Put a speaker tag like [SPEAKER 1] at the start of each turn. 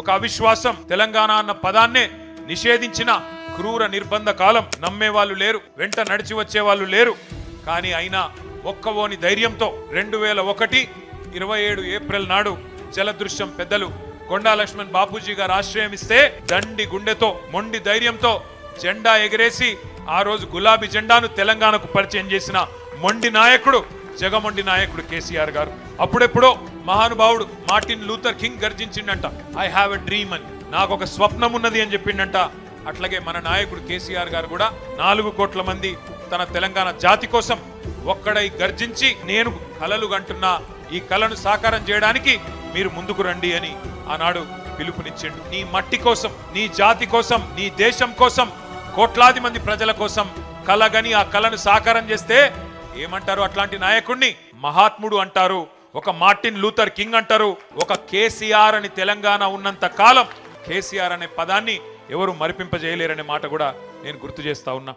[SPEAKER 1] ఒక అవిశ్వాసం తెలంగాణ అన్న పదాన్నే నిషేధించిన క్రూర నిర్బంధ కాలం నమ్మే వాళ్ళు లేరు వెంట నడిచి వచ్చే వాళ్ళు లేరు. కానీ అయినా ఒక్కవోని ధైర్యంతో రెండు వేల ఒకటి ఇరవై ఏడు ఏప్రిల్ నాడు జలదృశ్యం పెద్దలు కొండా లక్ష్మణ్ బాపూజీ గారు ఆశ్రయం ఇస్తే దండి గుండెతో మొండి ధైర్యంతో జెండా ఎగరేసి ఆ రోజు గులాబీ జెండాను తెలంగాణకు పరిచయం చేసిన మొండి నాయకుడు జగమొండి నాయకుడు కేసీఆర్ గారు. అప్పుడెప్పుడో మహానుభావుడు మార్టిన్ లూథర్ కింగ్ గర్జించిండంట ఐ హ్యావ్ ఎ డ్రీమ్ అని. నాకు ఒక స్వప్నం ఉన్నది అని చెప్పిండంట. అట్లాగే మన నాయకుడు కేసీఆర్ గారు కూడా నాలుగు కోట్ల మంది తన తెలంగాణ జాతి కోసం ఒక్కడై గర్జించి నేను కలలు కంటున్నా ఈ కలను సాకారం చేయడానికి మీరు ముందుకు రండి అని ఆనాడు పిలుపునిచ్చిండు. నీ మట్టి కోసం నీ జాతి కోసం నీ దేశం కోసం కోట్లాది మంది ప్రజల కోసం కలగని ఆ కలను సాకారం చేస్తే ఏమంటారు అట్లాంటి నాయకుణ్ణి? మహాత్ముడు అంటారు ఒక మార్టిన్ లూథర్ కింగ్ అంటారు ఒక కేసీఆర్ అని తెలంగాణ ఉన్నంత కాలం కేసీఆర్ అనే పదాన్ని ఎవరు మరిపింపజేయలేరనే మాట కూడా నేను గుర్తు చేస్తా ఉన్నా.